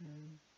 맛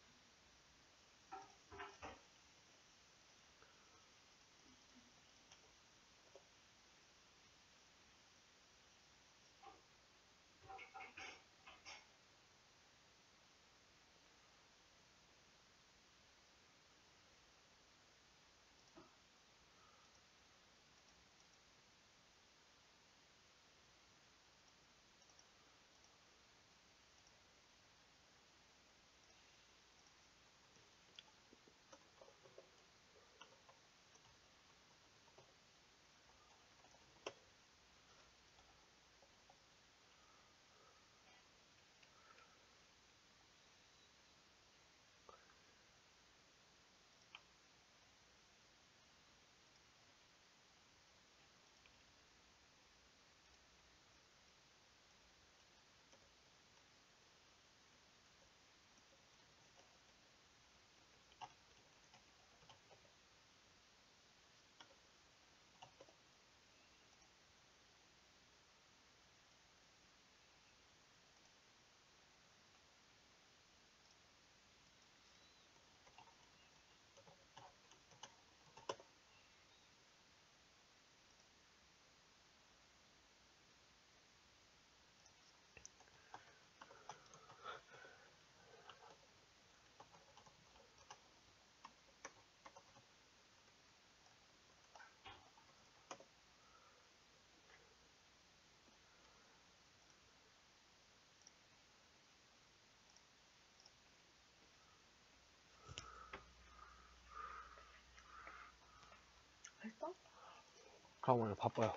가 오늘 바빠요.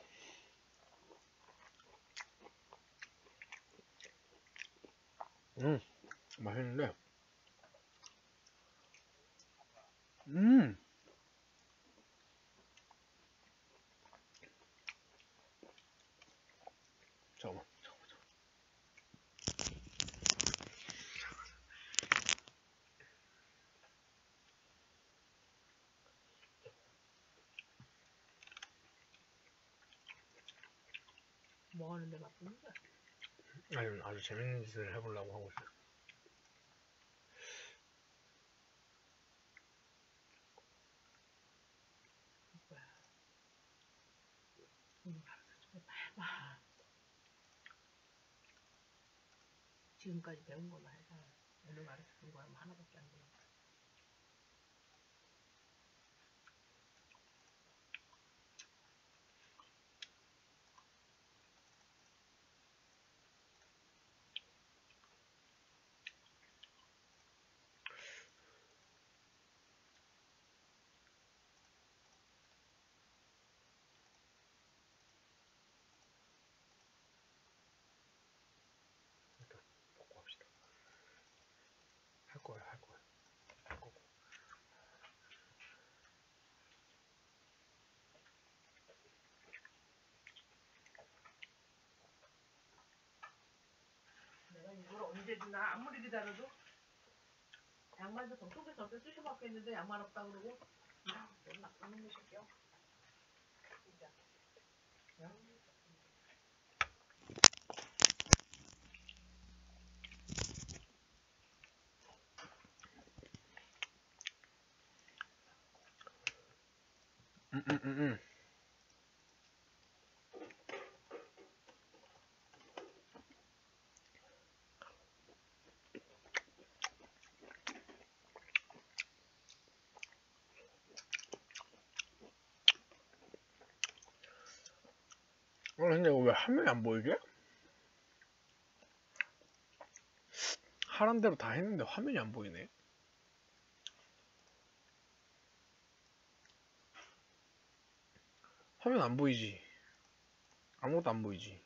음, 맛있는데. 음. 잠깐만, 잠깐만, 잠깐만. 뭐 하는데 바쁘는 거야? 아니, 아주 재밌는 짓을 해보려고 하고 있어요. 오늘 가르쳐 좀 해봐. 지금까지 배운 걸로 해서 오늘 가르쳐 준 거야 뭐 하나밖에 안 되는 거야. 먹고 합시다. 할 거예요, 할 거예요. 할 거고. 내가 이제 물 언제든 나 아무리 기다려도 양말도 더 속에서 어떻게 쑤셔봤겠는데 양말 없다 그러고. 아 너무 나쁜 놈의 새끼야 진짜. 야. 음, 음, 음, 음. 어, 근데 왜 화면이 안 보이지? 하란 대로 다 했는데 화면이 안 보이네. 화면 안 보이지? 아무것도 안 보이지?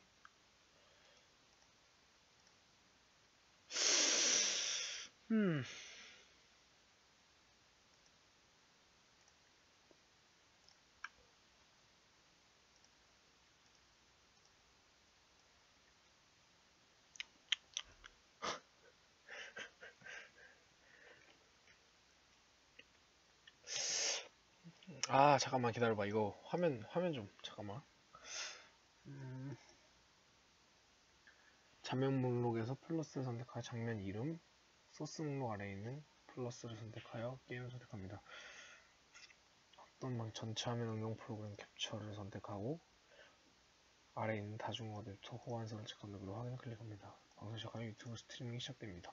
음. 아 잠깐만 기다려봐. 이거 화면 화면 좀 잠깐만. 음, 장면 목록에서 플러스를 선택하여 장면 이름 소스 목록 아래에 있는 플러스를 선택하여 게임을 선택합니다. 어떤 방 전체 화면 응용 프로그램 캡처를 선택하고 아래에 있는 다중 어댑터 호환선을 체크한 누구로 확인 클릭합니다. 방송 시작하면 유튜브 스트리밍이 시작됩니다.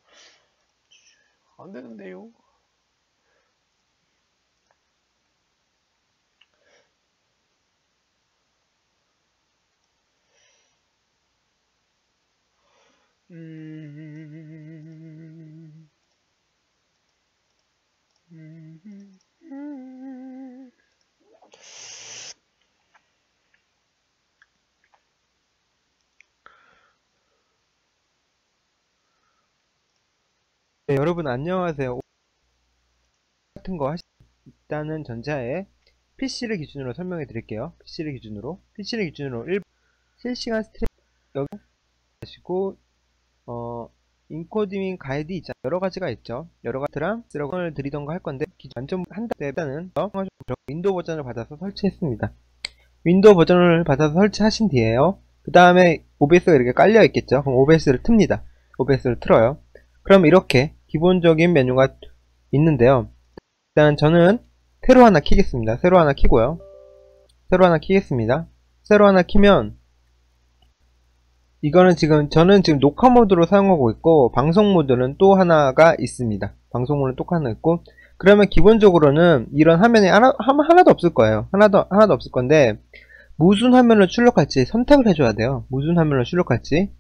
안 되는데요 여러분 안녕하세요. 같은 거 하시 일단은 전자에 PC를 기준으로 설명해 드릴게요. PC를 기준으로 PC를 기준으로 1 실시간 스트레 여기 하시고 어 인코딩 가이드 있잖아요. 여러 가지가 있죠. 여러 가지랑 쓰러건을 드리던가 할 건데 완전 한다 일단은 윈도우 버전을 받아서 설치했습니다. 윈도우 버전을 받아서 설치하신 뒤에요. 그 다음에 OBS가 이렇게 깔려 있겠죠. 그럼 OBS를 틉니다. OBS를 틀어요. 그럼 이렇게 기본적인 메뉴가 있는데요. 일단 저는 새로 하나 키겠습니다. 새로 하나 키고요. 새로 하나 키겠습니다. 새로 하나 키면 이거는 지금 저는 지금 녹화 모드로 사용하고 있고 방송 모드는 또 하나가 있습니다. 방송 모드는 또 하나 있고 그러면 기본적으로는 이런 화면이 하나, 하나도 없을 거예요. 하나도 하나도 없을 건데 무슨 화면을 출력할지 선택을 해줘야 돼요. 무슨 화면을 출력할지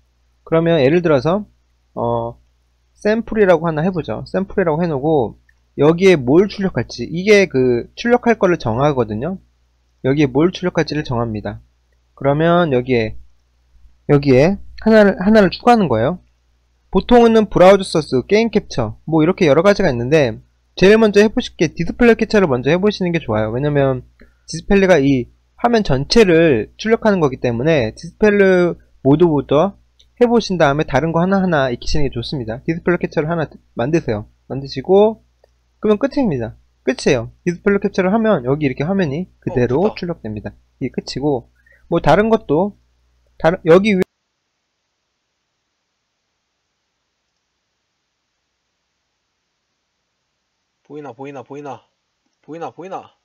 그러면 예를 들어서 어 샘플이라고 하나 해보죠. 샘플이라고 해놓고 여기에 뭘 출력할지 이게 그 출력할 거를 정하거든요. 여기에 뭘 출력할지를 정합니다. 그러면 여기에 여기에 하나를 하나를 추가하는 거예요. 보통은 브라우저 소스, 게임 캡처 뭐 이렇게 여러 가지가 있는데 제일 먼저 해보실 게 디스플레이 캡처를 먼저 해보시는 게 좋아요. 왜냐면 디스플레이가 이 화면 전체를 출력하는 거기 때문에 디스플레이 모드부터 해보신 다음에 다른 거 하나하나 익히시는 게 좋습니다. 디스플레이 캡처를 하나 만드세요. 만드시고 그러면 끝입니다. 끝이에요. 디스플레이 캡처를 하면 여기 이렇게 화면이 그대로 어. 출력됩니다. 이게 끝이고 뭐 다른 것도 다른 여기 위 보이나 보이나 보이나 보이나 보이나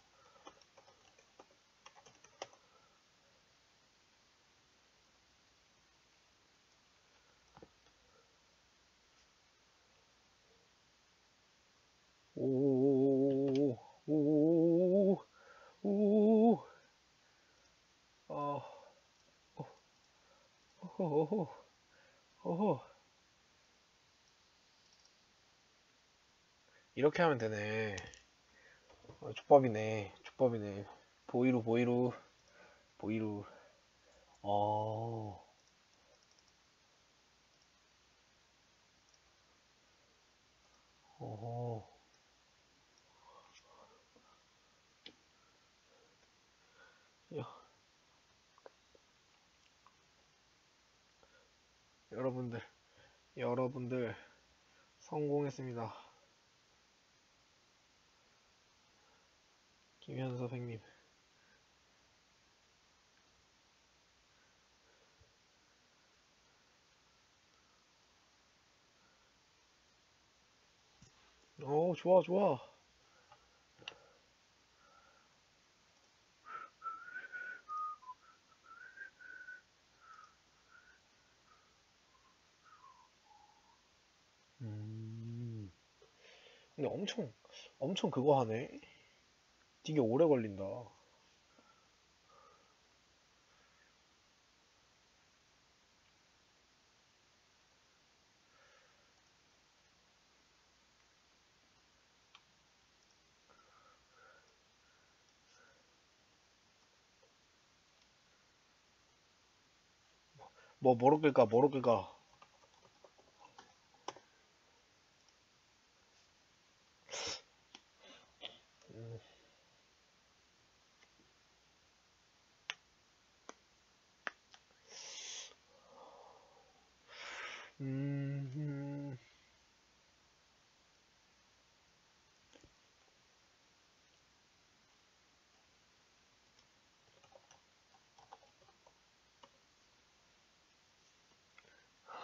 이렇게 하면 되네. 어, 족밥이네. 족밥이네. 보이루 보이루. 보이루. 어. 야. 여러분들 여러분들 성공했습니다. 김현섭 행님. 오, 좋아, 좋아. 음. 근데 엄청, 엄청 그거 하네. 되게 오래 걸린다. 뭐, 뭐로 끌까, 뭐로 끌까.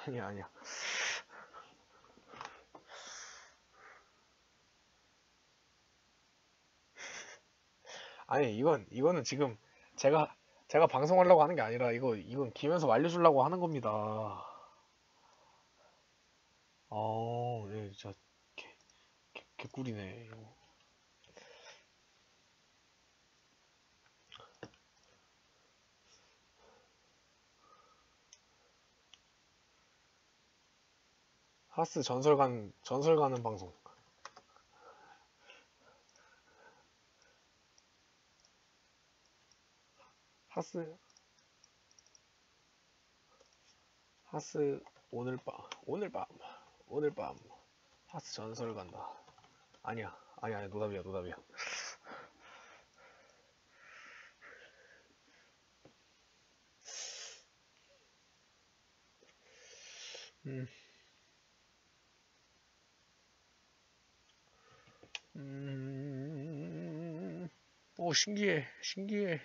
아니야, 아니야. 아니, 이건, 이거는 지금 제가, 제가 방송하려고 하는 게 아니라, 이거, 이건 김현섭 알려주려고 하는 겁니다. 어, 예, 진짜, 개, 개, 개꿀이네, 이거. 하스 전설 간, 전설 가는 방송. 하스, 하스, 오늘 밤, 오늘 밤, 오늘 밤, 하스 전설 간다. 아니야, 아니야, 아니야, 노답이야, 노답이야. 음. 음, 오, 신기해, 신기해.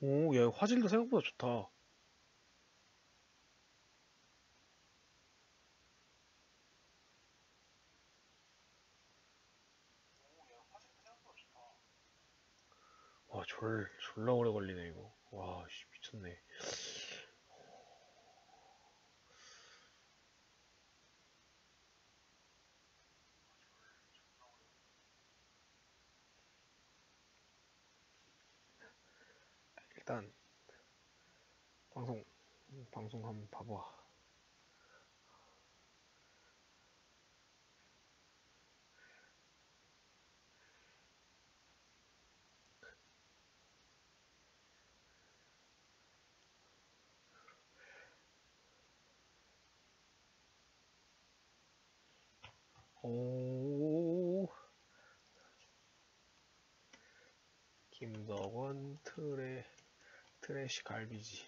오, 야, 화질도 생각보다 좋다. 졸, 졸라 오래 걸리네, 이거. 와, 씨, 미쳤네. 일단, 방송, 방송 한번 봐봐. 오, 김덕원 트레, 트래시 갈비지.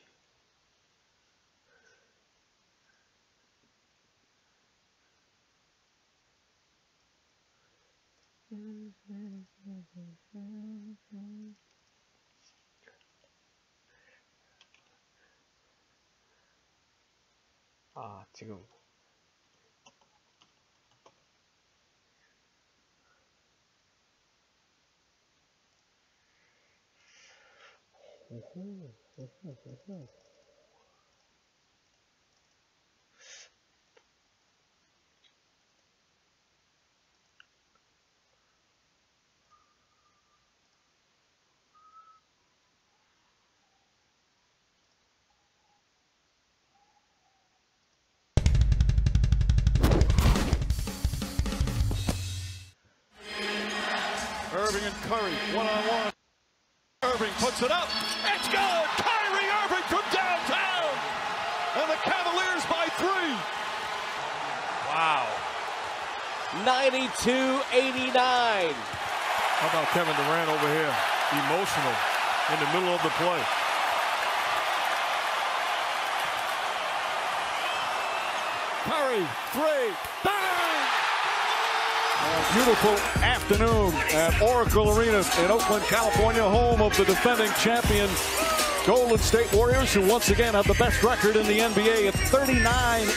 아, 지금. 오호, 오호, 오호. Irving and Curry, one on one. Irving puts it up. It's good. Kyrie Kyrie Irving from downtown. And the Cavaliers by three. Wow. 92-89. How about Kevin Durant over here? Emotional in the middle of the play. Curry, three, bang! Beautiful afternoon at Oracle Arena in Oakland, California, home of the defending champion Golden State Warriors, who once again have the best record in the NBA at 39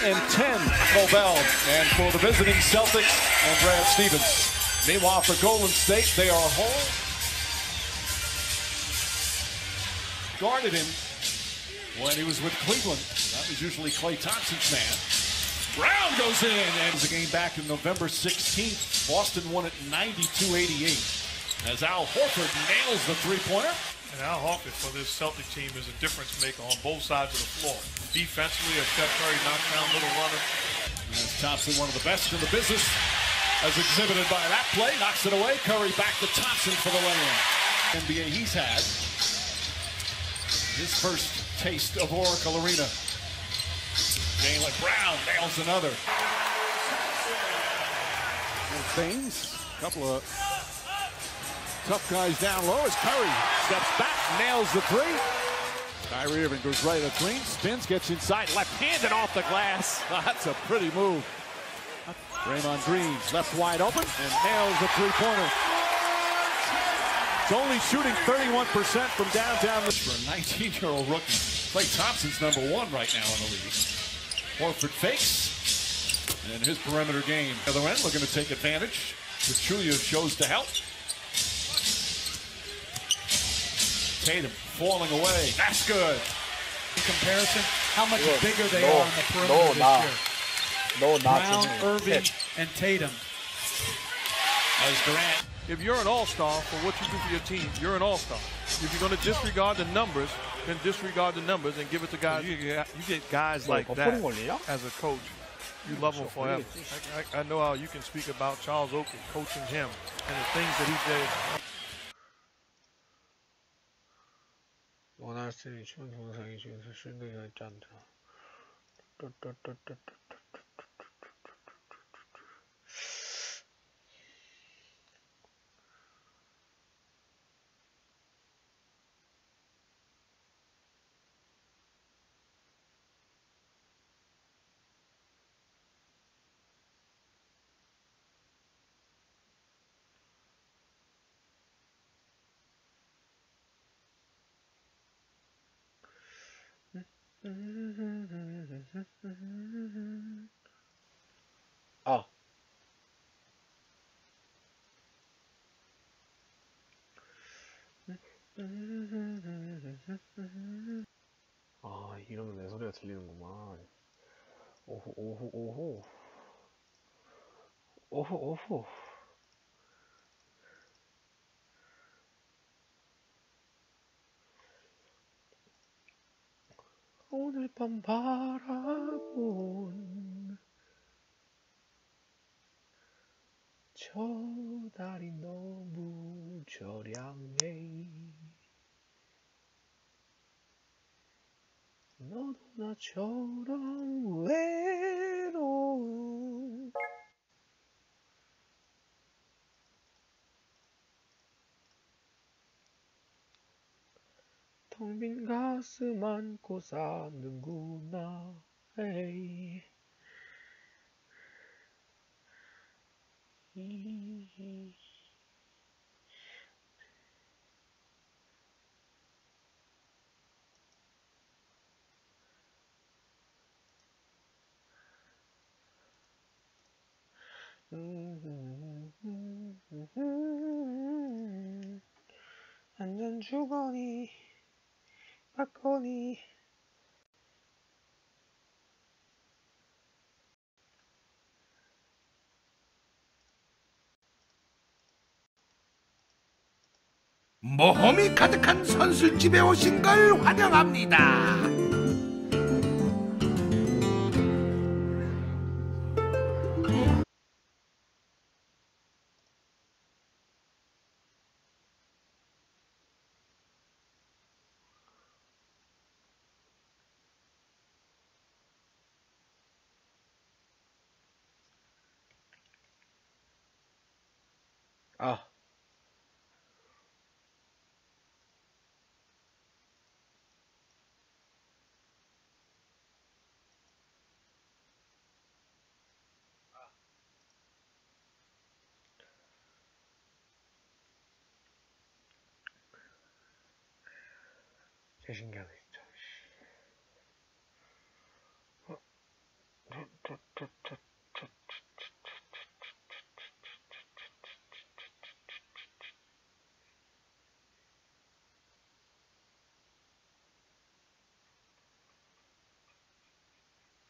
and 10. Nobel, and for the visiting Celtics, Andrea Stevens. Meanwhile, for Golden State, they are home. Guarded him when he was with Cleveland. That was usually Clay Thompson's man. Brown goes in and a game back in November 16th. Boston won it 92-88 as Al Horford nails the three-pointer. And Al Horford for this Celtic team is a difference maker on both sides of the floor. Defensively, a Steph Curry knockdown little runner. As Thompson, one of the best in the business, as exhibited by that play, knocks it away. Curry back to Thompson for the lay-in. NBA he's had his first taste of Oracle Arena. Jalen Brown nails another. Things, a couple of tough guys down low as Curry steps back, nails the three. Kyrie Irving goes right at green, spins, gets inside, left-handed off the glass. That's a pretty move. Draymond Green left wide open and nails the three-pointer. It's only shooting 31% from downtown. For a 19-year-old rookie, Clay Thompson's number one right now in the league. Horford fakes, and his perimeter game. The other end looking to take advantage. Pachulia shows to help. Tatum falling away. That's good. In comparison, how much Look, bigger they no, are on the perimeter no, this nah. year. No, not Brown, to me. Irving, and Tatum. As Durant If you're an all-star for what you do for your team, you're an all-star. If you're going to disregard the numbers, then disregard the numbers and give it to guys. You get, you get guys 뭐, like 더 that 푸는 걸리냐? as a coach. You love them forever. I, I, I know how you can speak about Charles Oakley, coaching him, and the things that he did. 원할 수 있는 동영상이 중에서 실내가 있지 않다. 아. 아, 이러면 내 소리가 들리는구만. 오후, 오후, 오후. 오후, 오후. 밤 바라본 저 달이 너무 저량해. 너도 나처럼 텅 빈 가슴 안고 사는구나. 에이. 이- 한잔 주거니 받거니 모험이 가득한 선술집에 오신 걸 환영합니다. 신기하네 진짜. 어?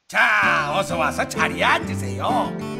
자, 어서 와서 자리에 앉으세요.